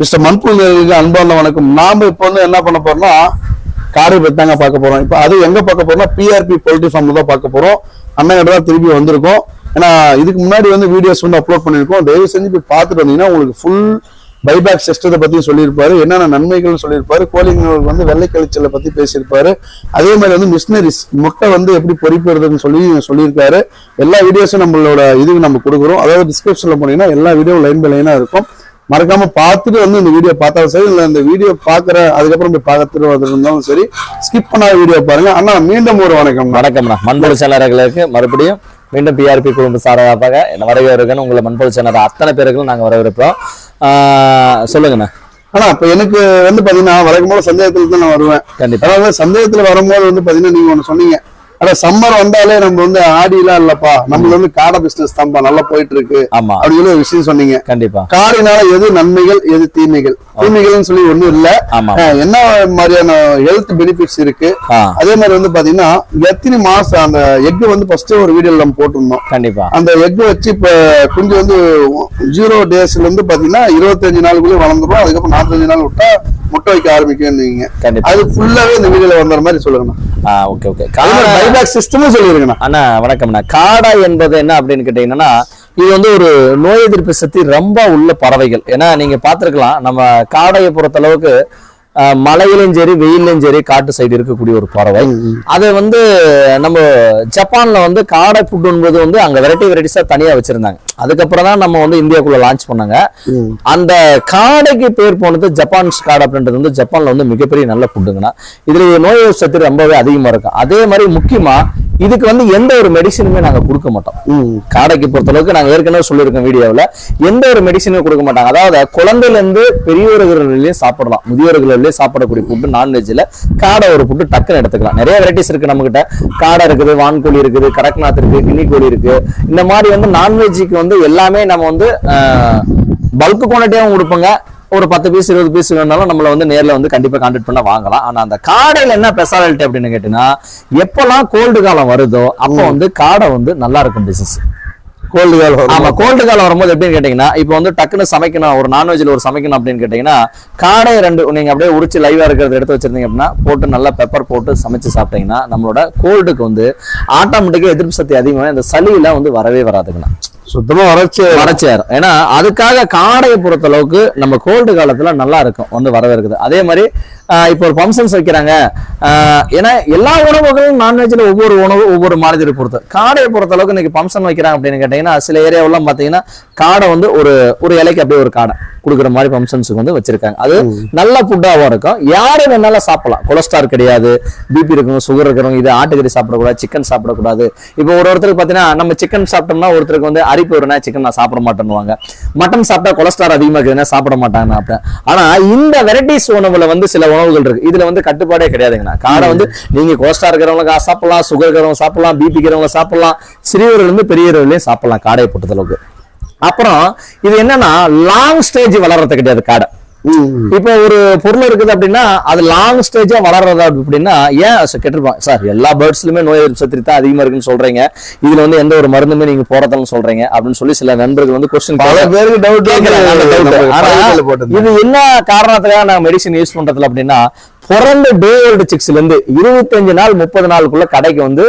Mister மண்புல் அன்பான வணக்கம். நாம இப்போ வந்து என்ன பண்ண போறோம்னா காரை பத்தி பார்க்க போறோம். இப்போ அது எங்க பார்க்க போறோம்னா பிஆர்பி போல்ட்ரி ஃபார்ம்ல தான் பார்க்க போறோம். அண்ணன் தான் திருப்பி வந்திருக்கோம். ஏன்னா இதுக்கு முன்னாடி வந்து வீடியோஸ் வந்து அப்லோட் பண்ணியிருக்கோம். தயவு செஞ்சு போய் பார்த்துட்டு வந்தீங்கன்னா உங்களுக்கு ஃபுல் பைபேக் சிஸ்டத்தை பத்தி சொல்லியிருப்பாரு. என்னென்ன நன்மைகள் சொல்லியிருப்பாரு. கோழிங்களுக்கு வந்து வெள்ளை கழிச்சலை பத்தி பேசியிருப்பாரு. அதே மாதிரி வந்து மிஷினரிஸ் முட்டை வந்து எப்படி பொறிப்புறதுன்னு சொல்லி சொல்லியிருக்காரு. எல்லா வீடியோஸும் நம்மளோட இதுக்கு நம்ம கொடுக்குறோம். அதாவது டிஸ்கிரிப்ஷன்ல போனீங்கன்னா எல்லா வீடியோ லைன் பை லைனா இருக்கும். மறக்காம பார்த்துட்டு வந்து இந்த வீடியோ பார்த்தாலும் சரி இல்ல இந்த வீடியோ பாக்குற அதுக்கப்புறம் போய் பார்த்துட்டு வந்து இருந்தாலும் சரி ஸ்கிப் பண்ணாத வீடியோ பாருங்க. அண்ணா மீண்டும் ஒரு வணக்கம். வணக்கம்ண்ணா. மண்பொழு சேனர்களுக்கு மறுபடியும் மீண்டும் பிஆர்பி குடும்ப என்ன வரவேற்கன்னு உங்களை மண்பொழு சேனல் அத்தனை பேருக்கும் நாங்க வரவேற்போம் சொல்லுங்கண்ணா. ஆனா இப்ப எனக்கு வந்து பாத்தீங்கன்னா வழக்கம் போல சந்தேகத்துல தான் நான் வருவேன். கண்டிப்பா. அதாவது சந்தேகத்துல வரும்போது வந்து பாத்தீங்கன்னா நீங்க ஒண்ணு சொன்னீங்க. ஆனா சம்மர் வந்தாலே நம்ம வந்து ஆடி எல்லாம் இல்லப்பா. நம்மள வந்து காடை பிசினஸ் தான்ப்பா நல்லா போயிட்டு இருக்கு ஆமா. அப்படின்னு சொல்லி ஒரு விஷயம் சொன்னீங்க. கண்டிப்பா. காடினால எது நன்மைகள் எது தீமைகள்? தீமைகள்னு சொல்லி ஒண்ணும் இல்ல. என்ன மாதிரியான ஹெல்த் பெனிஃபிட்ஸ் இருக்கு? அதே மாதிரி வந்து பாத்தீங்கன்னா எத்தனை மாசம் அந்த எக் வந்து ஃபர்ஸ்ட் ஒரு வீடியோல நம்ம போட்டிருந்தோம். கண்டிப்பா. அந்த எக் வச்சு இப்ப குஞ்சு வந்து ஜீரோ டேஸ்ல இருந்து பாத்தீங்கன்னா இருபத்தஞ்சு நாளுக்குள்ளே வளர்ந்துரும். அதுக்கப்புறம் நாற்பத்தஞ்சு நாள் விட்டா முட்டை வைக்க ஆரம்பிக்கும் நீங்க கண்டிப்பா. அது ஃபுல்லாவே இந்த வீடியோல வந்த மாதிரி சொல்லுங்கண்ணா. ஆ ஓகே ஓகே பைபேக் சிஸ்டமும் சொல்லிருங்கண்ணா. அண்ணா வணக்கம்ண்ணா. காடை என்பது என்ன அப்படின்னு கேட்டீங்கன்னா இது வந்து ஒரு நோய் எதிர்ப்பு சக்தி ரொம்ப உள்ள பறவைகள். ஏன்னா நீங்க பார்த்திருக்கலாம் நம்ம காடையை பொறுத்த அளவுக்கு மலையிலும் சரி வெயிலும் சரி காட்டு சைடு இருக்கக்கூடிய ஒரு பறவை. அது வந்து நம்ம ஜப்பான்ல வந்து காடை ஃபுட் என்பது வந்து அங்க வெரைட்டி வெரைட்டிஸா தனியா வச்சிருந்தாங்க. அதுக்கப்புறம் தான் நம்ம வந்து இந்தியாக்குள்ள லான்ச் பண்ணாங்க. அந்த காடைக்கு பேர் போனது ஜப்பான்ஸ் காடை அப்படின்றது வந்து ஜப்பான்ல வந்து மிகப்பெரிய நல்ல ஃபுட்டுங்கண்ணா இதுல நோய் சக்தி ரொம்பவே அதிகமா இருக்கும். அதே மாதிரி முக்கியமா இதுக்கு வந்து எந்த ஒரு மெடிசனுமே நாங்க கொடுக்க மாட்டோம். காடைக்கு பொறுத்தளவுக்கு நாங்க ஏற்கனவே சொல்லியிருக்கோம் வீடியோவில். எந்த ஒரு மெடிசனும் கொடுக்க மாட்டாங்க. அதாவது குழந்தையில இருந்து சாப்பிடலாம். முதியோர்களையும் சாப்பிடக்கூடிய ஃபுட்டு நான்வெஜ்ல காடை ஒரு ஃபுட்டு டக்குன்னு எடுத்துக்கலாம். நிறைய வெரைட்டிஸ் இருக்கு நம்ம கிட்ட காடை இருக்குது வான்கோழி இருக்குது கடக்நாத் இருக்கு கின்னி கோழி இருக்கு. இந்த மாதிரி வந்து நான்வெஜ்ஜுக்கு வந்து எல்லாமே நம்ம வந்து பல்க் குவான்டிட்டியாகவும் கொடுப்போங்க. ஒரு பத்து பீஸ் இருபது பீஸ் வேணாலும் நம்மள வந்து நேர்ல வந்து கண்டிப்பா கான்டாக்ட் பண்ண வாங்கலாம். ஆனா அந்த காடையில என்ன ஸ்பெஷாலிட்டி அப்படின்னு கேட்டீங்கன்னா எப்பெல்லாம் கோல்டு காலம் வருதோ அப்போ வந்து காடை வந்து நல்லா இருக்கும் பிசினஸ் கோல்டு கால் வரும். ஆமா கோல்டு காலம் வரும்போது எப்படின்னு கேட்டீங்கன்னா இப்போ வந்து டக்குன்னு சமைக்கணும் ஒரு நான்வெஜ்ல ஒரு சமைக்கணும் அப்படின்னு கேட்டீங்கன்னா காடை ரெண்டு நீங்க அப்படியே உரிச்சு லைவா இருக்கிறத எடுத்து வச்சிருந்தீங்க அப்படின்னா போட்டு நல்லா பெப்பர் போட்டு சமைச்சு சாப்பிட்டீங்கன்னா நம்மளோட கோல்டுக்கு வந்து ஆட்டோமேட்டிக்கா எதிர்ப்பு சக்தி அதிகமாக இந்த சளியெல்லாம் வந்து வரவே வராதுங்கண்ணா. சுத்தமா வறட்சி வறட்சியாயிரும் ஏன்னா அதுக்காக காடையை பொறுத்த அளவுக்கு நம்ம கோல்டு காலத்துல நல்லா இருக்கும். வந்து வரவேற்குது. அதே மாதிரி இப்போ ஒரு ஃபங்க்ஷன்ஸ் வைக்கிறாங்க. ஏன்னா எல்லா உணவுகளும் நான்வெஜ்ல ஒவ்வொரு உணவு ஒவ்வொரு மாநிலத்தை பொறுத்து. காடையை பொறுத்த அளவுக்கு இன்னைக்கு ஃபங்க்ஷன் வைக்கிறாங்க அப்படின்னு கேட்டீங்கன்னா சில ஏரியாவெல்லாம் பாத்தீங்கன்னா காடை வந்து ஒரு ஒரு இலைக்கு அப்படியே ஒரு காடை கொடுக்குற மாதிரி ஃபங்க்ஷன்ஸுக்கு வந்து வச்சிருக்காங்க. அது நல்ல ஃபுட்டாகவும் இருக்கும். யாரும் வேணாலும் சாப்பிடலாம். கொலஸ்ட்ரால் கிடையாது பிபி இருக்கணும் சுகர் இருக்கிறவங்க இது ஆட்டுக்கறி சாப்பிடக்கூடாது சிக்கன் சாப்பிடக்கூடாது. இப்போ ஒரு ஒருத்தருக்கு பார்த்தீங்கன்னா நம்ம சிக்கன் சாப்பிட்டோம்னா ஒருத்தருக்கு வந்து அரிப்பு வரும்னா சிக்கன் நான் சாப்பிட மாட்டேன்னுவாங்க. மட்டன் சாப்பிட்டா கொலஸ்ட்ரால் அதிகமாக இருக்குதுன்னா சாப்பிட மாட்டாங்க அப்படி ஆனா இந்த வெரைட்டிஸ் உணவுல வந்து சில உணவுகள் இருக்கு. இதுல வந்து கட்டுப்பாடே கிடையாதுங்கண்ணா. காடை வந்து நீங்க கோஸ்டா இருக்கிறவங்க சாப்பிடலாம் சுகர் இருக்கிறவங்க சாப்பிடலாம் பிபி இருக்கிறவங்க சாப்பிடலாம் சிறியவர்கள் இருந்து பெரியவர்களையும் சாப்பிடலாம் காடையை பொறுத்த அளவுக்கு அப்புறம் இது என்னன்னா லாங் ஸ்டேஜ் வளர்றது கிடையாது காடை. இப்போ ஒரு பொருள் இருக்குது அப்படின்னா அது லாங் ஸ்டேஜா வளர்றது அப்படின்னா ஏன் கேட்டிருப்பாங்க? சார் எல்லா பேர்ட்ஸ்லயுமே நோய் எதிர்ப்பு சக்தி தான் அதிகமா இருக்குன்னு சொல்றீங்க. இதுல வந்து எந்த ஒரு மருந்துமே நீங்க போறதுன்னு சொல்றீங்க அப்படின்னு சொல்லி சில நண்பர்கள் வந்து கொஸ்டின் பல பேருக்கு டவுட் இது என்ன காரணத்துக்காக நான் மெடிசன் யூஸ் பண்றதுல அப்படின்னா பிறந்த டே ஓல்டு சிக்ஸ்ல இருந்து இருபத்தஞ்சு நாள் முப்பது நாளுக்குள்ள கடைக்கு வந்து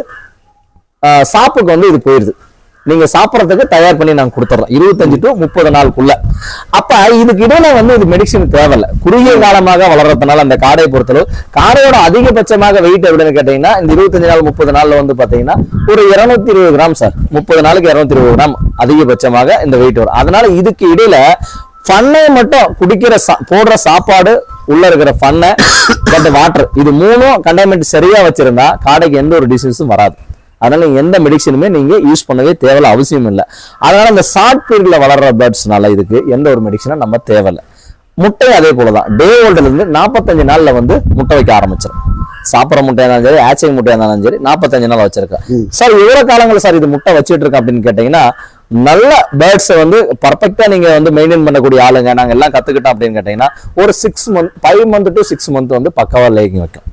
சாப்புக்கு வந்து இது போயிருது. நீங்க சாப்பிட்றதுக்கு தயார் பண்ணி நாங்க கொடுத்துறோம். இருபத்தஞ்சு டு முப்பது நாளுக்குள்ள. அப்ப இதுக்கு இடையில வந்து இது மெடிசின் தேவையில்லை. குறுகிய காலமாக வளர்றதுனால அந்த காடையை பொறுத்தளவு காடையோட அதிகபட்சமாக வெயிட் எப்படின்னு கேட்டீங்கன்னா இந்த இருபத்தஞ்சு நாள் முப்பது நாள்ல வந்து பாத்தீங்கன்னா ஒரு இருநூத்தி இருபது கிராம் சார் முப்பது நாளுக்கு இருநூத்தி இருபது கிராம் அதிகபட்சமாக இந்த வெயிட் வரும். அதனால இதுக்கு இடையில ஃபன்னை மட்டும் குடிக்கிற சா- போடுற சாப்பாடு உள்ள இருக்கிற ஃபன்னை பட் வாட்டர் இது மூணும் கண்டைன்மெண்ட் சரியா வச்சிருந்தா காடைக்கு எந்த ஒரு டிசீஸும் வராது. அதனால எந்த மெடிசனுமே நீங்க யூஸ் பண்ணவே தேவையில்ல அவசியம் இல்லை. அதனால இந்த ஷார்ட் பீரியட்ல வளர்ற பேர்ட்ஸ்னால இதுக்கு எந்த ஒரு மெடிசனும் நம்ம தேவையில்லை. முட்டை அதே போலதான். டே ஓல்டுல இருந்து நாற்பத்தஞ்சு நாள்ல வந்து முட்டை வைக்க ஆரம்பிச்சிடும் சாப்பிட்ற முட்டையா இருந்தாலும் சரி ஆச்சை முட்டையா இருந்தாலும் சரி நாற்பத்தஞ்சு நாள் வச்சிருக்கேன் சார் எவ்வளவு காலங்கள் சார் இது முட்டை வச்சிட்டு இருக்கேன் அப்படின்னு கேட்டீங்கன்னா நல்ல பேர்ட்ஸை வந்து பர்ஃபெக்டா நீங்க வந்து மெயின்டைன் பண்ணக்கூடிய ஆளுங்க நாங்க எல்லாம் கத்துக்கிட்டோம் அப்படின்னு கேட்டீங்கன்னா ஒரு six month five month to six month வந்து பக்காவா லேக்கிங் வைக்கும்.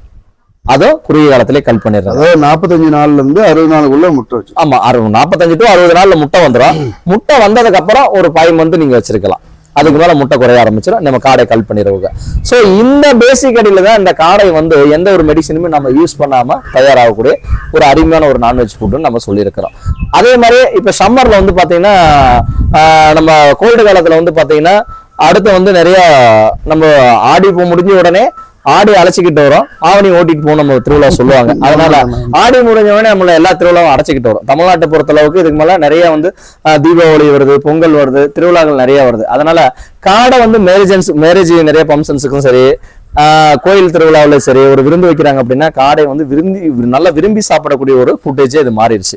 அதுவும் குறுகிய காலத்திலே கல் பண்ணிடுறாங்க அதாவது நாற்பத்தஞ்சு நாள்ல இருந்து அறுபது நாளுக்குள்ள முட்டை வச்சு ஆமா அறுபது நாற்பத்தஞ்சு டு அறுபது நாள்ல முட்டை வந்துடும் முட்டை வந்ததுக்கு அப்புறம் ஒரு ஃபைவ் மந்த் நீங்க வச்சிருக்கலாம். அதுக்கு மேல முட்டை குறைய ஆரம்பிச்சிடும் நம்ம காடை கல் பண்ணிடுவாங்க ஸோ இந்த பேசிக் அடியில் தான் இந்த காடை வந்து எந்த ஒரு மெடிசனுமே நம்ம யூஸ் பண்ணாம தயாராகக்கூடிய ஒரு அருமையான ஒரு நான்வெஜ் ஃபுட்டுன்னு நம்ம சொல்லியிருக்கிறோம். அதே மாதிரி இப்போ சம்மர்ல வந்து பாத்தீங்கன்னா ஆஹ் நம்ம கோல்டு காலத்துல வந்து பாத்தீங்கன்னா அடுத்து வந்து நிறைய நம்ம ஆடி முடிஞ்ச உடனே ஆடி அழைச்சிக்கிட்டு வரோம். ஆவணி ஓட்டிட்டு போகணும் நம்ம திருவிழா சொல்லுவாங்க. அதனால ஆடி முடிஞ்ச உடனே நம்மள எல்லா திருவிழாவும் அடைச்சிக்கிட்டு வரும். தமிழ்நாட்டை பொறுத்தளவுக்கு இதுக்கு மேல நிறைய வந்து தீபாவளி வருது பொங்கல் வருது திருவிழாக்கள் நிறைய வருது. அதனால காடை வந்து மேரேஜன்ஸ் மேரேஜ் நிறைய ஃபங்க்ஷன்ஸுக்கும் சரி கோயில் திருவிழாவில் சரி ஒரு விருந்து வைக்கிறாங்க அப்படின்னா காடை வந்து விரும்பி நல்லா விரும்பி சாப்பிடக்கூடிய ஒரு ஃபுட்டேஜே இது மாறிடுச்சு.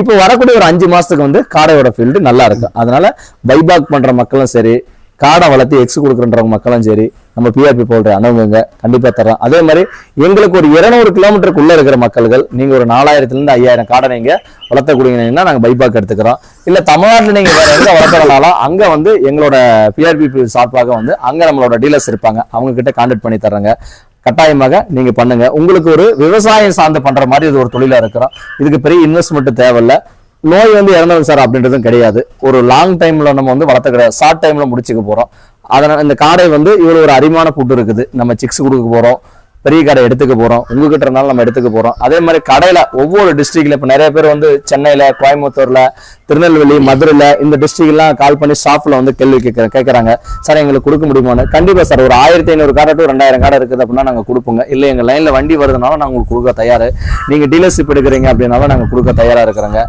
இப்போ வரக்கூடிய ஒரு அஞ்சு மாசத்துக்கு வந்து காடையோட ஃபீல்டு நல்லா இருக்கு. அதனால பைபாக் பண்ற மக்களும் சரி காடை வளர்த்து எக்ஸ் கொடுக்குறன்றவங்க மக்களும் சரி நம்ம பிஆர்பி போடுற அனுபவங்க கண்டிப்பாக தரோம் அதே மாதிரி எங்களுக்கு ஒரு இருநூறு கிலோமீட்டருக்குள்ளே இருக்கிற மக்கள்கள் நீங்கள் ஒரு நாலாயிரத்துலேருந்து ஐயாயிரம் காடை நீங்கள் வளர்த்தக்கூடியீங்கன்னா நாங்கள் பைபாக் எடுத்துக்கிறோம். இல்லை தமிழ்நாட்டில் நீங்கள் வேறு எங்கே வளர்த்துறனாலும் அங்கே வந்து எங்களோட பிஆர்பி சார்பாக வந்து அங்கே நம்மளோட டீலர்ஸ் இருப்பாங்க. அவங்கக்கிட்ட கான்டாக்ட் பண்ணி தர்றாங்க. கட்டாயமாக நீங்க பண்ணுங்க. உங்களுக்கு ஒரு விவசாயம் சார்ந்து பண்ற மாதிரி இது ஒரு தொழிலா இருக்கிறோம். இதுக்கு பெரிய இன்வெஸ்ட்மெண்ட் தேவையில்ல. நோய் வந்து இறந்தது சார் அப்படின்றதும் கிடையாது. ஒரு லாங் டைம்ல நம்ம வந்து வளர்த்த கிடையாது ஷார்ட் டைம்ல முடிச்சுக்க போறோம். அதனால இந்த காடை வந்து இவ்வளவு ஒரு அரிமான புட்டு இருக்குது. நம்ம சிக்ஸ் கொடுக்க போறோம். பெரிய கடை எடுத்துக்க போறோம். உங்ககிட்ட இருந்தாலும் நம்ம எடுத்துக்க போறோம். அதே மாதிரி கடையில ஒவ்வொரு டிஸ்ட்ரிக்ட்ல இப்ப நிறைய பேர் வந்து சென்னையில கோயம்புத்தூர்ல திருநெல்வேலி மதுரையில இந்த டிஸ்ட்ரிக்ட் எல்லாம் கால் பண்ணி ஷாப்ல வந்து கேள்வி கேட்க கேட்கறாங்க. சார் எங்களுக்கு கொடுக்க முடியுமான்னு? கண்டிப்பா சார். ஒரு ஆயிரத்தி ஐநூறு காடை டு ரெண்டாயிரம் காடை இருக்குது அப்படின்னா நாங்க கொடுப்போங்க. இல்ல எங்க லைன்ல வண்டி வருதுனாலும் நாங்க உங்களுக்கு கொடுக்க தயாரு. நீங்க டீலர்ஷிப் எடுக்கிறீங்க அப்படின்னாலும் நாங்க கொடுக்க தயாரா இருக்கிறோங்க.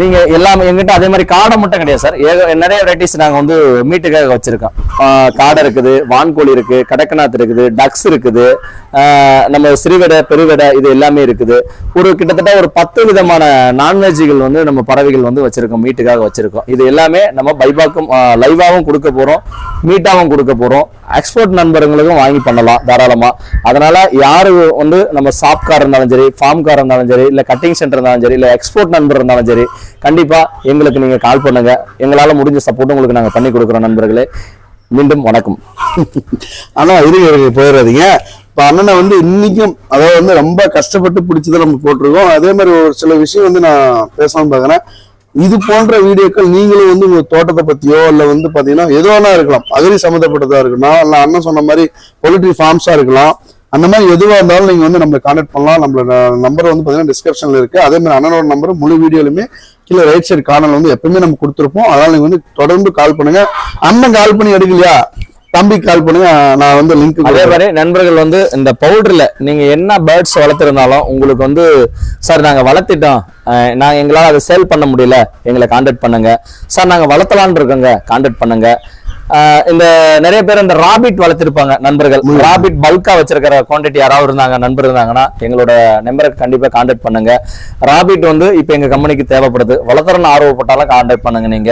நீங்க எல்லாமே எங்கிட்ட அதே மாதிரி காடை மட்டும் கிடையாது சார். ஏக நிறைய வெரைட்டிஸ் நாங்க வந்து மீட்டுக்காக வச்சிருக்கோம். காடை இருக்குது வான்கோழி இருக்கு கடக்கநாத் இருக்குது டக்ஸ் இருக்குது நம்ம சிறுவிடை பெருவிடை இது எல்லாமே இருக்குது. ஒரு கிட்டத்தட்ட ஒரு பத்து விதமான நான்வெஜ்கள் வந்து நம்ம பறவைகள் வந்து வச்சிருக்கோம் மீட்டுக்காக வச்சிருக்கோம். இது எல்லாமே நம்ம பைபாக்கும் லைவாகவும் கொடுக்க போறோம் மீட்டாகவும் கொடுக்க போறோம். எக்ஸ்போர்ட் நண்பர்களுக்கும் வாங்கி பண்ணலாம் தாராளமா. அதனால யாரு வந்து நம்ம ஷாப் இருந்தாலும் சரி ஃபார்ம் கார் இருந்தாலும் சரி இல்ல கட்டிங் சென்டர் இருந்தாலும் சரி இல்ல எக்ஸ்போர்ட் நண்பர் இருந்தாலும் சரி கண்டிப்பா எங்களுக்கு நீங்க கால் பண்ணுங்க. எங்களால முடிஞ்ச சப்போர்ட் உங்களுக்கு நாங்க பண்ணி கொடுக்குறோம் நண்பர்களே. மீண்டும் வணக்கம். ஆனா இருங்க போயிடாதீங்க. இப்ப அண்ணனை வந்து இன்னைக்கும் அதாவது வந்து ரொம்ப கஷ்டப்பட்டு பிடிச்சதை நம்ம போட்டிருக்கோம். அதே மாதிரி ஒரு சில விஷயம் வந்து நான் பேசலாம்னு பாக்குறேன். இது போன்ற வீடியோக்கள் நீங்களும் வந்து உங்க தோட்டத்தை பத்தியோ இல்ல வந்து பாத்தீங்கன்னா எது வேணா இருக்கலாம். அகரி சம்மந்தப்பட்டதா இருக்கலாம். இல்ல அண்ணன் சொன்ன மாதிரி பொலிட்ரி ஃபார்ம்ஸா இருக்கலாம். அந்த மாதிரி எதுவாக இருந்தாலும் நீங்கள் வந்து நம்மளை காண்டாக்ட் பண்ணலாம். நம்மளோட நம்பர் வந்து பார்த்தீங்கன்னா டிஸ்கிரிப்ஷனில் இருக்குது அதே மாதிரி அண்ணனோட நம்பர் முழு வீடியோலுமே கீழே ரைட் சைடு கார்னர்ல வந்து எப்பவுமே நம்ம கொடுத்துருப்போம். அதனால் நீங்கள் வந்து தொடர்ந்து கால் பண்ணுங்கள் அண்ணன் கால் பண்ணி எடுக்கலையா? தம்பி கால் பண்ணுங்க. நான் வந்து லிங்க் அதே மாதிரி நண்பர்கள் வந்து இந்த பவுடர்ல நீங்க என்ன பேர்ட்ஸ் வளர்த்துருந்தாலும் உங்களுக்கு வந்து சார் நாங்க வளர்த்திட்டோம். நாங்க எங்களால் அதை சேல் பண்ண முடியல. எங்களை கான்டாக்ட் பண்ணுங்க. சார் நாங்க வளர்த்தலான் இருக்கோங்க. கான்டாக்ட் பண்ணுங்க. இந்த நிறைய பேர் இந்த ராபிட் வளர்த்திருப்பாங்க நண்பர்கள். ராபிட் பல்கா வச்சிருக்கிற குவாண்டிட்டி யாராவது இருந்தாங்க நண்பர் இருந்தாங்கன்னா எங்களோட நம்பருக்கு கண்டிப்பா காண்டாக்ட் பண்ணுங்க. ராபிட் வந்து இப்போ எங்க கம்பெனிக்கு தேவைப்படுது. வளர்த்துறன்னு ஆர்வப்பட்டாலும் காண்டாக்ட் பண்ணுங்க நீங்க.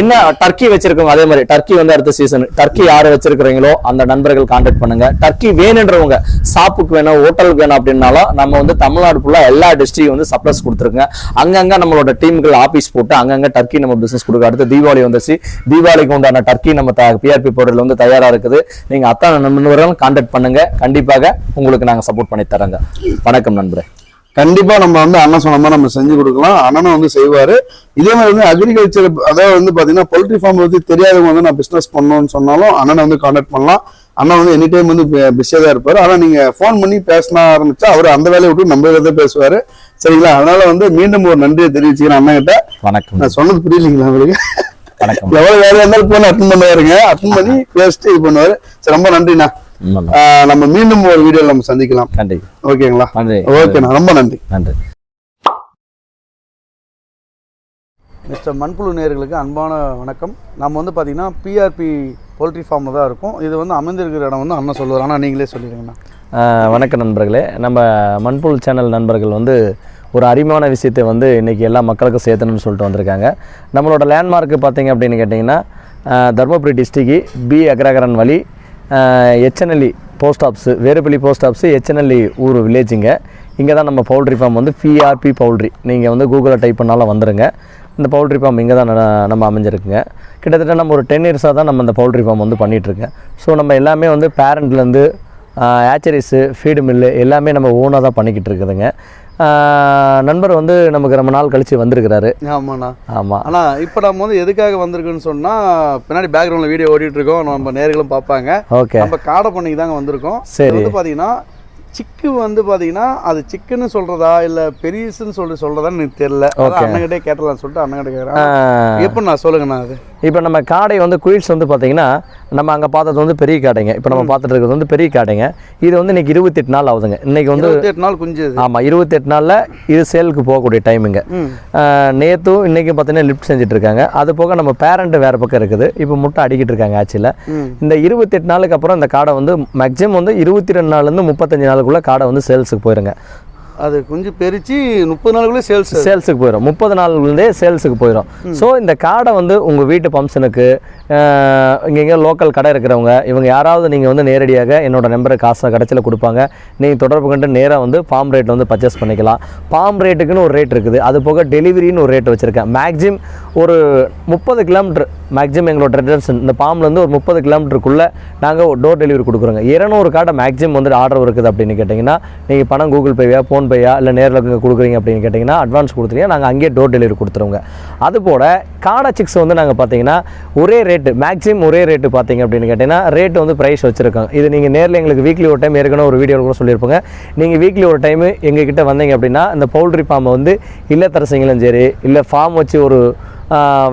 என்ன டர்க்கி வச்சிருக்கோங்க அதே மாதிரி டர்க்கி வந்து அடுத்த சீசன் டர்க்கி யாரு வச்சிருக்கிறீங்களோ அந்த நண்பர்கள் காண்டாக்ட் பண்ணுங்க. டர்க்கி வேணுன்றவங்க ஷாப்புக்கு வேணும் ஹோட்டலுக்கு வேணும் அப்படின்னாலும் நம்ம வந்து தமிழ்நாடு ஃபுல்லா எல்லா டிஸ்ட்ரிக்ட் வந்து சப்ளஸ் கொடுத்துருங்க. அங்கங்க நம்மளோட டீம்கள் ஆபீஸ் போட்டு அங்கங்க டர்க்கி நம்ம பிசினஸ் கொடுக்க அடுத்து தீபாவளி வந்துச்சு. தீபாவளிக்கு உண்டான டர்க்கி நம்ம பிஆர்பி போர்டல் வந்து தயாரா இருக்குது. நீங்க அத்தனை நண்பர்களும் காண்டாக்ட் பண்ணுங்க. கண்டிப்பாக உங்களுக்கு நாங்க சப்போர்ட் பண்ணி தரங்க வணக்கம் நண்பரே. கண்டிப்பா நம்ம வந்து அண்ணன் சொன்ன மாதிரி நம்ம செஞ்சு கொடுக்கலாம். அண்ணனும் வந்து செய்வாரு. இதே மாதிரி வந்து அக்ரிகல்ச்சர் அதாவது வந்து பாத்தீங்கன்னா பொல்ட்ரி ஃபார்ம் பத்தி தெரியாதவங்க வந்து நான் பிசினஸ் பண்ணணும்னு சொன்னாலும் அண்ணனை வந்து கான்டாக்ட் பண்ணலாம். அண்ணன் வந்து எனி டைம் வந்து பிஸியாக தான் இருப்பாரு. ஆனா நீங்க ஃபோன் பண்ணி பேசின ஆரம்பிச்சா அவர் அந்த வேலையை விட்டு நம்ம இதை பேசுவாரு. சரிங்களா? அதனால வந்து மீண்டும் ஒரு நன்றியை தெரிவிச்சுக்கிறேன் அண்ணன் கிட்ட வணக்கம். நான் சொன்னது புரியலீங்களா உங்களுக்கு வணக்கம். எவ்வளவு வேலையா இருந்தாலும் போன் அட்டன் பண்ணுவாருங்க அட்டன் பண்ணி பேசிட்டு இது பண்ணுவாரு. சரி ரொம்ப நன்றிண்ணா. நம்ம மீண்டும் ஒரு வீடியோல நம்ம சந்திக்கலாம். நன்றி. ஓகேங்களா? நன்றி. ஓகேண்ணா ரொம்ப நன்றி. நன்றி. மிஸ்டர் மண்புழு நேயர்களுக்கு அன்பான வணக்கம். நம்ம வந்து பார்த்தீங்கன்னா பிஆர்பி போல்ட்ரி ஃபார்மில் தான் இருக்கும். இது வந்து அமைந்திருக்கிற இடம் வந்து அண்ணன் சொல்லுவார். ஆனால் நீங்களே சொல்லிடுங்கண்ணா. ஆஹ் வணக்கம் நண்பர்களே. நம்ம மண்புல் சேனல் நண்பர்கள் வந்து ஒரு அருமையான விஷயத்தை வந்து இன்றைக்கி எல்லா மக்களுக்கும் சேர்த்தணும்னு சொல்லிட்டு வந்திருக்காங்க. நம்மளோட லேண்ட்மார்க்கு பார்த்தீங்க அப்படின்னு கேட்டிங்கன்னா தருமபுரி தர்மபுரி டிஸ்ட்ரிக்கு பி அக்ரகரன் வழி ஹெச்என்எல்இ போஸ்ட் ஆஃபீஸு வேறுபள்ளி போஸ்ட் ஆஃபீஸு எச்என்எல்இ ஊர் வில்லேஜுங்க இங்கே. தான் நம்ம பவுல்ட்ரி ஃபார்ம் வந்து பிஆர்பி பவுல்ட்ரி நீங்கள் வந்து கூகுளில் டைப் பண்ணாலும் வந்துடுங்க இந்த பவுல்ட்ரி ஃபார்ம் இங்கே தான் நம்ம அமைஞ்சிருக்குங்க. கிட்டத்தட்ட நம்ம ஒரு டென் இயர்ஸாக தான் நம்ம இந்த பவுல்ட்ரி ஃபார்ம் வந்து பண்ணிகிட்ருக்கேன் ஸோ நம்ம எல்லாமே வந்து பேரண்ட்லேருந்து ஆச்சரிஸு ஃபீடு மில்லு எல்லாமே நம்ம ஓனாக தான் பண்ணிக்கிட்டு இருக்குதுங்க. நண்பர் வந்து நமக்கு ரொம்ப நாள் கழிச்சு வந்திருக்கிறாரு. ஆமாண்ணா. ஆமா. ஆனா இப்போ நம்ம வந்து எதுக்காக வந்திருக்குன்னு சொன்னா பின்னாடி பேக்ரவுண்ட்ல வீடியோ ஓடிட்டு இருக்கோம் நம்ம நேர்களும் பார்ப்பாங்க ஓகே. நம்ம காடை பண்ணைக்கு தாங்க வந்திருக்கோம். சரி. வந்து பாத்தீங்கன்னா சிக்கு வந்து பாத்தீங்கன்னா அது சிக்குன்னு சொல்றதா இல்ல பெரியசுன்னு சொல்லி சொல்றதான்னு எனக்கு தெரியல. Okay. அண்ணங்கிட்டே கேட்டலாம்னு சொல்லிட்டு அண்ணங்கிட்ட கேட்கறேன் எப்படிண்ணா சொல்லுங்கண்ணா அது? இப்போ நம்ம காடை வந்து குயில்ஸ் வந்து பார்த்தீங்கன்னா நம்ம அங்கே பார்த்தது வந்து பெரிய காடைங்க. இப்போ நம்ம பார்த்துட்டு இருக்கிறது வந்து பெரிய காடைங்க. இது வந்து இன்னைக்கு இருபத்தெட்டு நாள் ஆகுதுங்க. இன்னைக்கு வந்து எட்டு நாள் குஞ்சு ஆமாம் இருபத்தெட்டு நாளில் இது சேலுக்கு போகக்கூடிய டைமுங்க. நேற்றும் இன்றைக்கும் பார்த்தீங்கன்னா லிஃப்ட் செஞ்சுட்டு இருக்காங்க அது போக நம்ம பேரண்ட் வேறு பக்கம் இருக்குது. இப்போ முட்டை அடிக்கிட்டு இருக்காங்க ம். இந்த இருபத்தெட்டு நாளுக்கு அப்புறம் இந்த காடை வந்து மேக்ஸிமம் வந்து இருபத்தி ரெண்டு நாள்லேருந்து முப்பத்தஞ்சு நாளுக்குள்ளே காடை வந்து சேல்ஸுக்கு போயிருங்க. அது குஞ்சு பெருச்சு முப்பது நாளுக்குள்ளே சேல்ஸ் சேல்ஸுக்கு போயிடும் முப்பது நாள்லேருந்தே சேல்ஸுக்கு போயிடும் ஸோ இந்த காடை வந்து உங்கள் வீட்டு ஃபங்க்ஷனுக்கு இங்கே லோக்கல் கடை இருக்கிறவங்க இவங்க யாராவது நீங்கள் வந்து நேரடியாக என்னோட நம்பரை காசை கடைசியில் கொடுப்பாங்க. நீங்கள் தொடர்பு கொண்டு நேராக வந்து பாம் ரேட்டில் வந்து பர்ச்சேஸ் பண்ணிக்கலாம். பாம் ரேட்டுக்குன்னு ஒரு ரேட் இருக்குது. அது போக டெலிவரின்னு ஒரு ரேட் வச்சுருக்கேன். மேக்ஸிம் ஒரு முப்பது கிலோமீட்டர் மேக்ஸிமம் எங்களோட ட்ரெடர்ஸ் இந்த பாம்லேருந்து ஒரு முப்பது கிலோமீட்டருக்குள்ளே நாங்கள் டோர் டெலிவரி கொடுக்குறோங்க. இருநூறு கார்டை மேக்ஸிமம் வந்து ஆர்டர் இருக்குது அப்படின்னு கேட்டிங்கன்னா நீங்கள் பணம் கூகுள் பேயா ஃபோன்பேயா இல்லை நேரில் கொடுக்குறீங்க அப்படின்னு கேட்டிங்கன்னா அட்வான்ஸ் கொடுத்துருங்க நாங்கள் அங்கேயே டோர் டெலிவரி கொடுத்துருவோங்க. அதுபோல் காடா சிக்ஸ் வந்து நாங்கள் பார்த்தீங்கன்னா ஒரே ரேட்டு மேக்ஸிமம் ஒரே ரேட்டு பார்த்தீங்க அப்படின்னு கேட்டிங்கன்னா ரேட்டு வந்து ப்ரைஸ் வச்சுருக்கோம் இது நீங்கள் நேரில் எங்களுக்கு வீக்லி ஒரு டைம் ஏற்கனவே ஒரு வீடியோவில் கூட சொல்லியிருப்போங்க. நீங்கள் வீக்லி ஒரு டைம் எங்ககிட்ட வந்தீங்க அப்படின்னா இந்த பவுல்ட்ரி ஃபார்மை வந்து இல்லத்தரசிங்களும் சரி இல்லை ஃபார்ம் வச்சு ஒரு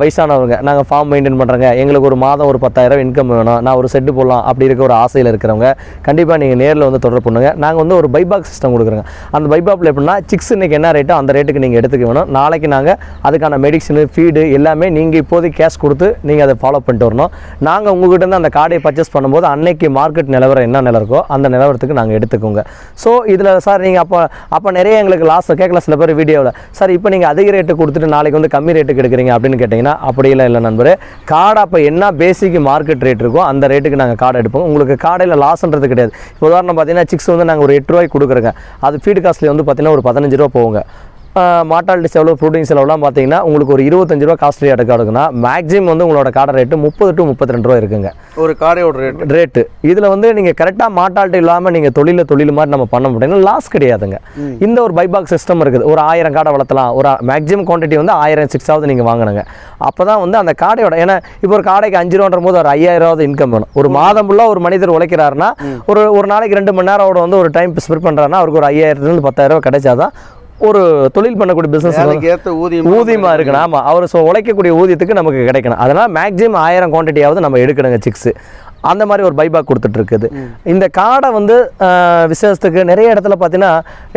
வயசானவங்க. நாங்கள் ஃபார்ம் மெயின்டைன் பண்ணுறோங்க எங்களுக்கு ஒரு மாதம் ஒரு பத்தாயிரம் இன்கம் வேணும். நான் ஒரு செட்டு போடலாம் அப்படி இருக்க ஒரு ஆசையில் இருக்கிறவங்க கண்டிப்பாக நீங்கள் நேரில் வந்து தொடர்பு பண்ணுங்க. நாங்கள் வந்து ஒரு பைபாக் சிஸ்டம் கொடுக்குறோங்க. அந்த பைபாக்கில் எப்படின்னா சிக்ஸ் இன்னைக்கு என்ன ரேட்டோ அந்த ரேட்டுக்கு நீங்கள் எடுத்துக்க வேணும். நாளைக்கு நாங்கள் அதுக்கான மெடிசனு ஃபீடு எல்லாமே நீங்கள் இப்போதைக்கு கேஷ் கொடுத்து நீங்கள் அதை ஃபாலோ பண்ணிட்டு வரணும். நாங்கள் உங்ககிட்ட இருந்து அந்த கார்டை பர்ச்சேஸ் பண்ணும்போது அன்னைக்கு மார்க்கெட் நிலவரம் என்ன நிலம் இருக்கோ அந்த நிலவரத்துக்கு நாங்கள் எடுத்துக்கோங்க. ஸோ இதில் சார் நீங்கள் அப்போ அப்போ நிறைய எங்களுக்கு லாஸ் கேட்கல சில பேர் வீடியோவில் சார் இப்போ நீங்கள் அதிக ரேட்டு கொடுத்துட்டு நாளைக்கு வந்து கம்மி ரேட்டுக்கு எடுக்கிறீங்க அப்படின்னு கேட்டிங்கன்னா அப்படியெல்லாம் இல்லை நண்பரே. காடை அப்போ என்ன பேசிக் மார்க்கெட் ரேட் இருக்கோ அந்த ரேட்டுக்கு நாங்கள் காடை எடுப்போம். உங்களுக்கு காடையில் லாஸ்ன்றது கிடையாது. இப்போ உதாரணம் பார்த்தீங்கன்னா சிக்ஸ் வந்து நாங்கள் ஒரு எட்டு ரூபாய்க்கு கொடுக்குறோங்க. அது ஃபீடு காஸ்ட்லி வந்து பார்த்தீங்கன்னா ஒரு பதினஞ்சு ரூபா போகுங்க. மாட்டாலிட்டி செலவு ப்ரோட்டீன் செலவுலாம் பார்த்தீங்கன்னா உங்களுக்கு ஒரு இருபத்தஞ்சு ரூபா காஸ்ட்லி எடுக்க எடுக்குன்னா மேக்ஸிமம் வந்து உங்களோட காடை ரேட்டு முப்பது டு முப்பத்தி ரெண்டு ரூபா இருக்குங்க. ஒரு காடையோட ரேட் ரேட்டு இதில் வந்து நீங்கள் கரெக்டாக மாட்டால்ட்டு இல்லாமல் நீங்கள் தொழில தொழில் மாதிரி நம்ம பண்ண முடியும் லாஸ் கிடையாதுங்க. இந்த ஒரு பைபாக் சிஸ்டம் இருக்குது. ஒரு ஆயிரம் காடை வளர்த்தலாம். ஒரு மேக்ஸிமம் குவான்டிட்டி வந்து ஆயிரம் சிக்ஸாவது நீங்கள் வாங்கணுங்க. அப்போ தான் வந்து அந்த காடையோட ஏன்னா இப்போ ஒரு காடைக்கு அஞ்சு ரூபான்ற போது ஒரு ஐயாயிரமாவது இன்கம் வேணும். ஒரு மாதம் ஃபுல்லாக ஒரு மனிதர் உழைக்கிறாருன்னா ஒரு ஒரு நாளைக்கு ரெண்டு மணி நேரம் வந்து ஒரு டைம் ஸ்பெண்ட் பண்ணுறாருன்னா அவருக்கு ஒரு ஐயாயிரத்துலேருந்து பத்தாயிரம் ரூபாய் கிடைச்சாதான் ஒரு தொழில் பண்ணக்கூடிய பிஸ்னஸ் ஏத்த ஊதியம் ஊதியமா இருக்கணும். ஆமா அவர் ஸோ உழைக்கக்கூடிய ஊதியத்துக்கு நமக்கு கிடைக்கணும். அதனால மேக்ஸிமம் ஆயிரம் குவான்டிட்டியாவது நம்ம எடுக்கணுங்க சிக்ஸ் அந்த மாதிரி ஒரு பைபாக் கொடுத்துட்டு இருக்குது இந்த காடை வந்து விசேஷத்துக்கு நிறைய இடத்துல பார்த்தீங்கன்னா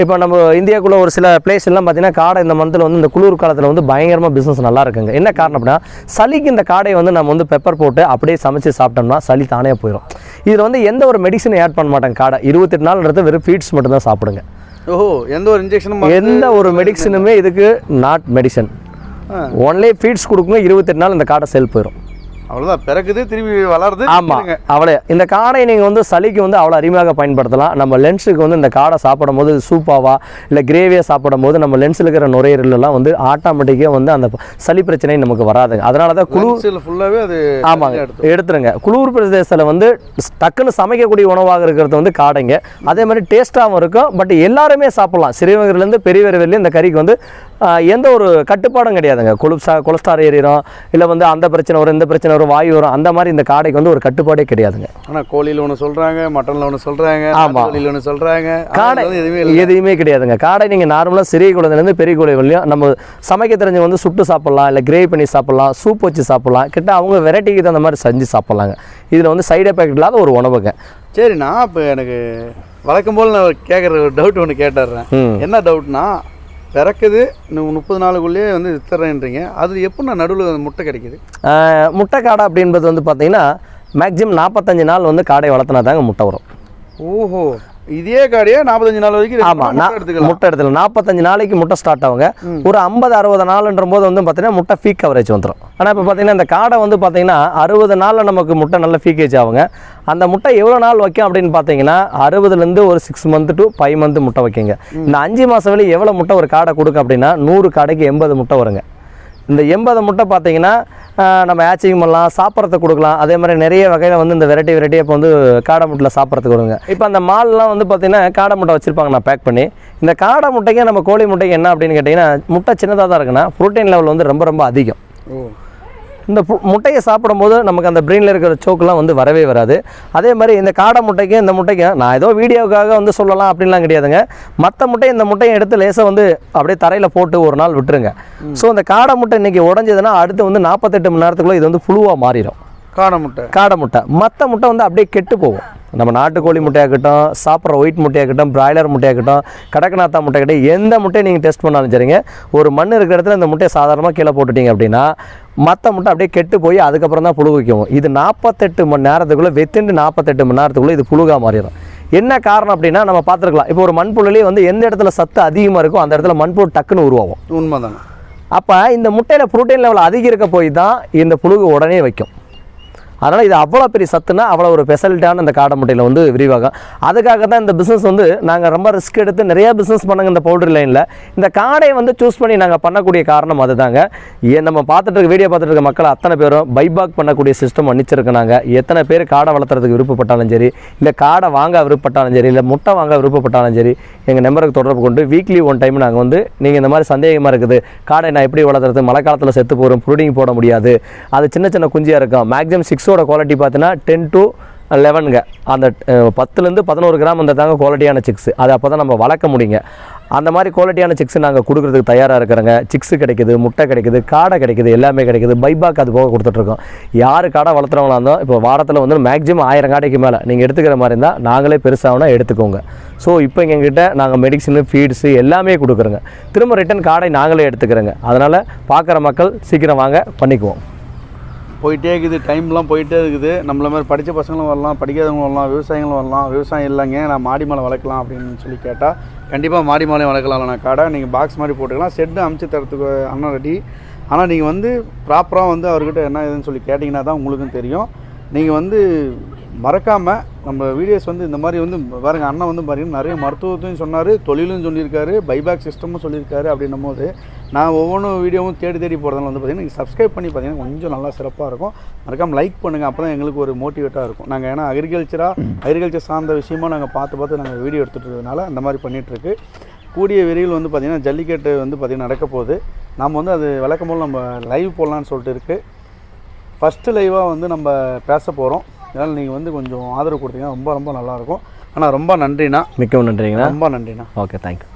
இப்போ நம்ம இந்தியாக்குள்ள ஒரு சில பிளேஸ் எல்லாம் பார்த்தீங்கன்னா காடை இந்த மந்தில் வந்து இந்த குளிர் காலத்தில் வந்து பயங்கரமாக பிஸ்னஸ் நல்லா இருக்குங்க. என்ன காரணம் அப்படின்னா சளிக்கு இந்த காடையை வந்து நம்ம வந்து பெப்பர் போட்டு அப்படியே சமைச்சு சாப்பிட்டோம்னா சளி தானே போயிடும் இதில் வந்து எந்த ஒரு மெடிசனும் ஆட் பண்ண மாட்டாங்க காடை. இருபத்தெட்டு நாள்ன்றது வெறும் ஃபீட்ஸ் மட்டும்தான் சாப்பிடுங்க. ஓஹோ எந்த ஒரு இன்ஜெக்ஷனும் எந்த ஒரு மெடிசனுமே இதுக்கு நாட் மெடிசன் ஒன்லி ஃபீட்ஸ் கொடுக்குங்க இருபத்தெட்டு நாள் இந்த காடை செல் போயிடும் அவ்வளவுதான். பிறகுது திரும்பி வளருது ஆமா இருங்க. அவ்வளோ இந்த காடை நீங்க வந்து சளிக்கு வந்து அவ்வளோ அருமையாக பயன்படுத்தலாம். நம்ம லென்ஸுக்கு வந்து இந்த காடை சாப்பிடும் போது சூப்பாவா இல்லை கிரேவியாக சாப்பிடும் போது நம்ம லென்ஸில் இருக்கிற நுரையீரலாம் வந்து ஆட்டோமேட்டிக்காக வந்து அந்த சளி பிரச்சனை நமக்கு வராதுங்க. அதனால தான் லங்ஸ்ல ஃபுல்லாவே அது ஆமாங்க எடுத்து எடுத்துருங்க. குளிர் பிரதேசத்தில் வந்து டக்குன்னு சமைக்கக்கூடிய உணவாக இருக்கிறது வந்து காடைங்க. அதே மாதிரி டேஸ்ட்டாகவும் இருக்கும். பட் எல்லாருமே சாப்பிடலாம். சிறியவங்கலேருந்து பெரியவர் வரையிலும் இந்த கறிக்கு வந்து எந்த ஒரு கட்டுப்பாடும் கிடையாதுங்க. கொழுப்சா கொலஸ்ட்ரால் ஏறிடும் இல்லை வந்து அந்த பிரச்சனை வரும் இந்த பிரச்சனை வரும் வாயு வரும் அந்த மாதிரி இந்த காடைக்கு வந்து ஒரு கட்டுப்பாடே கிடையாதுங்க. ஆனா கோழியில ஒண்ணு சொல்றாங்க மட்டன்ல ஒண்ணு சொல்றாங்க ஆமா. கோழியில ஒண்ணு சொல்றாங்க ஆனா காடை எதுவுமே எதுவுமே கிடையாதுங்க. காடை நீங்கள் நார்மலாக சிறிய குழந்தைலேருந்து பெரிய குழந்தை வரையும் நம்ம சமைக்க தெரிஞ்சவங்க வந்து சுட்டு சாப்பிட்லாம் இல்லை கிரேவி பண்ணி சாப்பிட்லாம் சூப் வச்சு சாப்பிட்லாம் கிட்ட அவங்க வெரைட்டிக்கு தகுந்த மாதிரி செஞ்சு சாப்பிட்லாங்க. இதில் வந்து சைடு எஃபெக்ட் இல்லாத ஒரு உணவுங்க. சரிண்ணா இப்போ எனக்கு வழக்கம் போல் நான் கேட்குற ஒரு டவுட் ஒன்று கேட்டுடுறேன். ம். என்ன டவுட்னா பிறக்குது. முப்பது நாளுக்குள்ளேயே வந்து வித்துறேன்றீங்க அது எப்படிண்ணா நடுவில் முட்டை கிடைக்குது? முட்டை காடை அப்படின்றது வந்து பார்த்தீங்கன்னா மேக்ஸிமம் நாற்பத்தஞ்சு நாள் வந்து காடை வளர்த்துனா தாங்க முட்டை வரும். ஓஹோ. இதே காடையே நாற்பத்தஞ்சு நாள் வரைக்கும் ஆமாம் முட்டை எடுத்துக்கலாம். முட்டை எடுத்துக்கலாம். நாற்பத்தஞ்சு நாளைக்கு முட்டை ஸ்டார்ட் ஆகுங்க. ஒரு ஐம்பது அறுபது நாளுன்ற போது வந்து பார்த்தீங்கன்னா முட்டை ஃபீக் கவரேஜ் வந்துடும் ஆனால் இப்போ பார்த்தீங்கன்னா இந்த காடை வந்து பார்த்தீங்கன்னா அறுபது நாளில் நமக்கு முட்டை நல்ல ஃபீக்கேஜ் ஆகுங்க. அந்த முட்டை எவ்வளோ நாள் வைக்கும் அப்படின்னு பார்த்தீங்கன்னா அறுபதுலேருந்து ஒரு six month to five month முட்டை வைக்குங்க. இந்த அஞ்சு மாதம் வரையும் எவ்வளோ முட்டை ஒரு காடை கொடுக்கும் அப்படின்னா நூறு காடைக்கு எண்பது முட்டை வருங்க. இந்த எண்பது முட்டை பார்த்தீங்கன்னா நம்ம ஆச்சிங் பண்ணலாம் சாப்பிட்றதுக்கு கொடுக்கலாம். அதே மாதிரி நிறைய வகையில் வந்து இந்த வெரைட்டி வெரைட்டியாக இப்போ வந்து காடை முட்டையில் சாப்பிட்றதுக்கு வருங்க இப்போ அந்த மால்லாம் வந்து பார்த்தீங்கன்னா காடை முட்டை வச்சுருப்பாங்க நான் பேக் பண்ணி. இந்த காடை முட்டைக்கு நம்ம கோழி முட்டைக்கு என்ன அப்படின்னு கேட்டிங்கன்னா முட்டை சின்னதாக தான் இருக்குன்னா ப்ரோட்டீன் லெவல் வந்து ரொம்ப ரொம்ப அதிகம். ஓ. இந்த முட்டையை சாப்பிடும்போது நமக்கு அந்த பிரெயினில் இருக்கிற சோக்கெலாம் வந்து வரவே வராது. அதே மாதிரி இந்த காடை முட்டைக்கும் இந்த முட்டைக்கும் நான் ஏதோ வீடியோவுக்காக வந்து சொல்லலாம் அப்படின்லாம் கிடையாதுங்க. மற்ற முட்டை இந்த முட்டையை எடுத்து லேசாக வந்து அப்படியே தரையில் போட்டு ஒரு நாள் விட்டுருங்க. ஸோ இந்த காடை முட்டை இன்றைக்கி உடஞ்சதுன்னா அடுத்து வந்து நாற்பத்தெட்டு மணி நேரத்துக்குள்ளே இது வந்து புழுவாக மாறிடும் காடை முட்டை. காடை முட்டை. மற்ற முட்டை வந்து அப்படியே கெட்டு போகும். நம்ம நாட்டுக்கோழி முட்டையாகட்டும் சாப்பிட்ற ஒயிட் முட்டையாகட்டும் பிராய்லர் முட்டையாகட்டும் கடக்கநாத்தா முட்டையாகட்டும் எந்த முட்டையை நீங்கள் டெஸ்ட் பண்ணாலும் சரிங்க ஒரு மண் இருக்கிற இடத்துல இந்த முட்டையை சாதாரணமாக கீழே போட்டுட்டீங்க அப்படின்னா மற்ற முட்டை அப்படியே கெட்டு போய் அதுக்கப்புறம் தான் புழு வைக்கும். இது நாற்பத்தெட்டு மணி நேரத்துக்குள்ளே வித்தின் நாற்பத்தெட்டு மணி நேரத்துக்குள்ளே இது புழுகா மாறிடும். என்ன காரணம் அப்படின்னா நம்ம பார்த்துருக்கலாம். இப்போ ஒரு மண்புழுலேயே வந்து எந்த இடத்துல சத்து அதிகமாக இருக்கோ அந்த இடத்துல மண்புழு டக்குன்னு உருவாகும். உண்மைதாங்க. அப்போ இந்த முட்டையில் புரோட்டீன் லெவல் அதிகரிக்க போய் தான் இந்த புழுகு உடனே வைக்கும். அதனால் இது அவ்வளோ பெரிய சத்துனா அவ்வளோ ஒரு ஃபெசிலிட்டியான இந்த காடை முட்டையில் வந்து விரிவாகும். அதுக்காக தான் இந்த பிஸ்னஸ் வந்து நாங்கள் ரொம்ப ரிஸ்க் எடுத்து நிறையா பிஸ்னஸ் பண்ணுங்க இந்த பவுடர் லைனில் இந்த காடையை வந்து சூஸ் பண்ணி நாங்கள் பண்ணக்கூடிய காரணம் அதுதாங்க. ஏன் நம்ம பார்த்துட்டு இருக்க வீடியோ பார்த்துட்டு இருக்க மக்கள் அத்தனை பேரும் பைபாக் பண்ணக்கூடிய சிஸ்டம் அனுப்பிச்சிருக்கோம் நாங்கள் எத்தனை பேர் காடை வளர்த்துறதுக்கு விருப்பப்பட்டாலும் சரி இல்லை காடை வாங்க விருப்பப்பட்டாலும் சரி இல்லை முட்டை வாங்க விருப்பப்பட்டாலும் சரி எங்கள் நம்பருக்கு தொடர்பு கொண்டு வீக்லி ஒன் டைம் நாங்கள் வந்து நீங்கள் இந்த மாதிரி சந்தேகமாக இருக்குது. காடை நான் எப்படி வளர்த்துறது? மழை காலத்தில் செத்து போகிறோம் ப்ரூடிங் போட முடியாது. அது சின்ன சின்ன குஞ்சியாக இருக்கும். மேக்ஸிமம் சிக்ஸோட குவாலிட்டி பார்த்தீங்கன்னா டென் டு லெவனுங்க அந்த பத்துலேருந்து பதினோரு கிராம் அந்த தாங்க குவாலிட்டியான சிக்ஸ் அதை அப்போ தான் நம்ம வளர்க்க முடியுங்க. அந்த மாதிரி குவாலிட்டியான சிக்ஸ் நாங்கள் கொடுக்குறதுக்கு தயாராக இருக்கிறோங்க. சிக்ஸ் கிடைக்குது முட்டை கிடைக்குது காடை கிடைக்குது எல்லாமே கிடைக்குது. பைபாக் அது போக கொடுத்துட்ருக்கோம். யார் காடை வளர்த்துறவங்களா இருந்தோம் இப்போ வாரத்தில் வந்து மேக்ஸிமம் ஆயிரம் காடைக்கு மேலே நீங்கள் எடுத்துக்கிற மாதிரி இருந்தால் நாங்களே பெருசாகனா எடுத்துக்கோங்க. ஸோ இப்போ எங்ககிட்ட நாங்கள் மெடிசனு ஃபீட்ஸு எல்லாமே கொடுக்குறோங்க. திரும்ப ரிட்டன் காடை நாங்களே எடுத்துக்கிறோங்க. அதனால் பார்க்குற மக்கள் சீக்கிரம் வாங்க பண்ணிக்குவோம். போயிட்டே இருக்குது டைம்லாம் போயிட்டே இருக்குது. நம்மள மாதிரி படித்த பசங்களும் வரலாம் படிக்காதவங்க வரலாம் விவசாயிகளும் வரலாம் விவசாயம் இல்லைங்க நான் மாடி மாலை வளர்க்கலாம் அப்படின்னு சொல்லி கேட்டால் கண்டிப்பாக மாடி மேலே வளர்க்கலாம் நான் கடை நீங்கள் பாக்ஸ் மாதிரி போட்டுக்கலாம் செட்டு அமைச்சு தரத்துக்கு அண்ணன் ரெடி ஆனால் நீங்கள் வந்து ப்ராப்பராக வந்து அவர்கிட்ட என்ன ஏதுன்னு சொல்லி கேட்டிங்கன்னா தான் உங்களுக்கும் தெரியும். நீங்கள் வந்து மறக்காமல் நம்ம வீடியோஸ் வந்து இந்த மாதிரி வந்து பாருங்க அண்ணன் வந்து பார்த்தீங்கன்னா நிறைய மருத்துவத்தையும் சொன்னார் தொழிலும் சொல்லியிருக்காரு பைபேக் சிஸ்டமும் சொல்லியிருக்காரு அப்படின்னும் போது நான் ஒவ்வொன்றும் வீடியோவும் தேடி தேடி போகிறதுனால வந்து பார்த்தீங்கன்னா நீங்கள் சப்ஸ்கிரைப் பண்ணி பார்த்தீங்கன்னா கொஞ்சம் நல்லா சிறப்பாக இருக்கும். மறக்காமல் லைக் பண்ணுங்கள் அப்போ தான் எங்களுக்கு ஒரு மோட்டிவேட்டாக இருக்கும். நாங்கள் ஏன்னா அக்ரிகல்ச்சராக அக்ரிகல்ச்சர் சார்ந்த விஷயமா நாங்கள் பார்த்து பார்த்து நாங்கள் வீடியோ எடுத்துகிட்டு இருக்கிறதுனால அந்த மாதிரி பண்ணிகிட்ருக்கு கூடிய விரைவில் வந்து பார்த்திங்கன்னா ஜல்லிக்கட்டு வந்து பார்த்திங்கன்னா நடக்க போகுது. நாம் வந்து அது விளக்கம் போல் நம்ம லைவ் போடலான்னு சொல்லிட்டு இருக்குது ஃபஸ்ட்டு லைவாக வந்து நம்ம பேச போகிறோம் அதனால் நீங்கள் வந்து கொஞ்சம் ஆதரவு கொடுத்தீங்கன்னா ரொம்ப ரொம்ப நல்லாயிருக்கும். ஆனால் ரொம்ப நன்றிண்ணா. மிக்கவும் நன்றிங்கண்ணா. ரொம்ப நன்றிண்ணா. Okay thank you